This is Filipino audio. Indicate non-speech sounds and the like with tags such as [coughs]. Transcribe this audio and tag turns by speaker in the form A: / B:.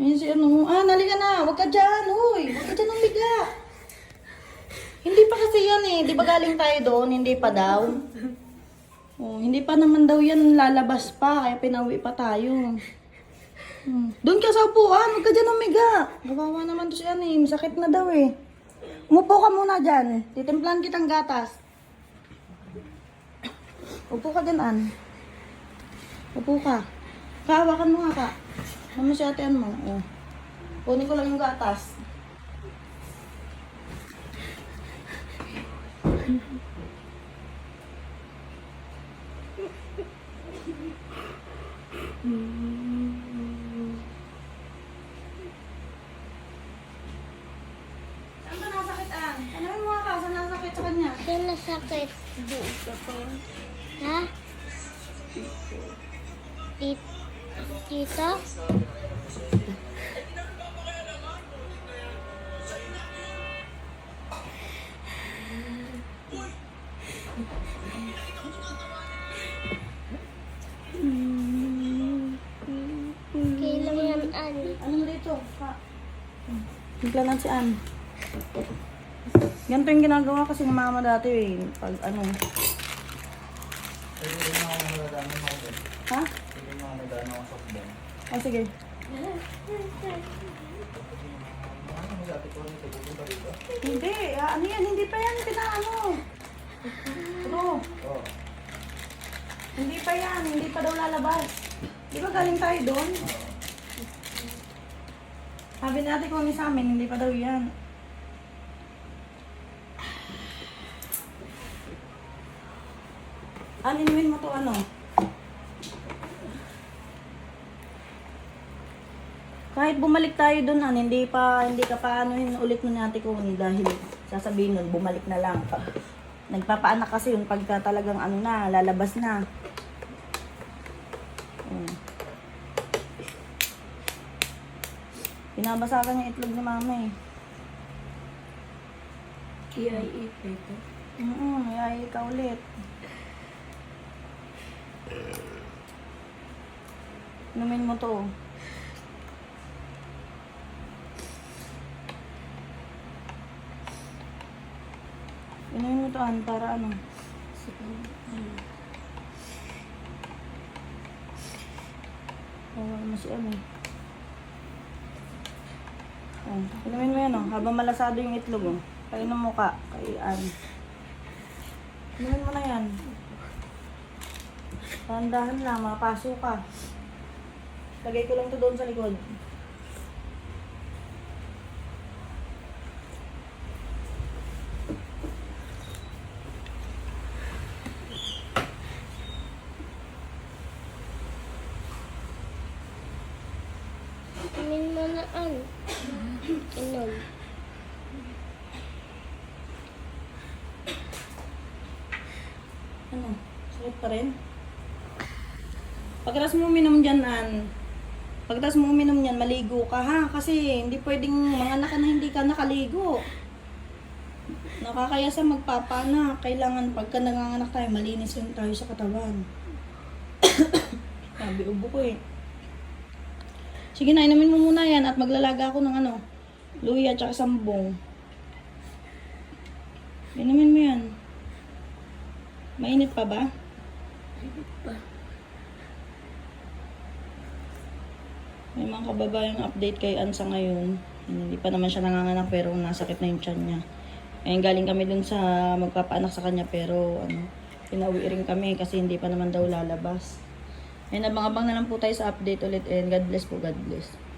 A: Ayun si ano. Ah, nalika na. Huwag ka dyan. Uy, huwag ka dyan umiga. Hindi pa kasi yan eh. Di ba galing tayo doon? Hindi pa daw. Oh, hindi pa naman daw yan lalabas pa. Kaya pinauwi pa tayo. Hmm. Doon ka sa upuan. Huwag ka dyan umiga. Gawawa naman to si ano eh. Masakit na daw eh. Umupo ka muna dyan. Titimplahan kitang gatas. Upo ka dyan, An. Upo ka. Kahawakan mo nga ka. Ano si ate mo? Oh. Kunin ko lang yung gatas. Saan ba nasakit, An? Tanawin mo ka, saan nasakit sa kanya?
B: Saan nasakit? Dito po. Ha? Dito? Dito? Kailan yan, Ani?
A: Anong dito? Ka. Timplanan si An. Ganito yung ginagawa kasi ng mama dati eh. Pag ano. Ha? Oh, sige. Hindi. Ah, ano yan? Hindi pa yan. Pinaano. Ito. Hindi pa yan. Hindi pa daw lalabas. Di ba galing tayo doon? Sabi natin kung ano sa amin, hindi pa daw yan. Alinuin mo to ano? Kahit bumalik tayo doon, an, hindi pa, hindi ka pa ano yun ulit mo natin kung dahil sasabihin nun, bumalik na lang. Pag, nagpapaanak kasi yun pagka talagang ano na, lalabas na. Mm. Pinabasa ka niya itlog ni mama eh.
B: K-I-E ito.
A: Mm ay ka ulit. Inumin mo to. Inumin mo to, An, para ano. Bawal mo si ano. Oh, inumin mo yan, oh. Habang malasado yung itlog, oh. Painom mo ka, kay An. Inumin mo na yan. Tandahan lang, mapaso ka. Lagay ko lang to doon sa likod.
B: Imin mo An. Inom.
A: Ano? Sakit pa rin? Pagkatapos mo uminom dyan, An, pagkatapos mo uminom dyan, maligo ka ha. Kasi hindi pwedeng mga anak na hindi ka nakaligo. Nakakaya sa magpapana. Kailangan pagka nanganganak tayo, malinis yung tayo sa katawan. [coughs] Sabi ubo ko eh. Sige na, inumin mo muna yan at maglalaga ako ng ano, luya at sambong. Inumin mo yan. Mainit pa ba? May mga kababayang update kay Ansa ngayon. Hindi pa naman siya nanganganak pero nasakit na yung tiyan niya. Ngayon galing kami dun sa magpapaanak sa kanya pero ano, pinauwi rin kami kasi hindi pa naman daw lalabas. Ayun, abang-abang na lang po tayo sa update ulit and God bless po, God bless.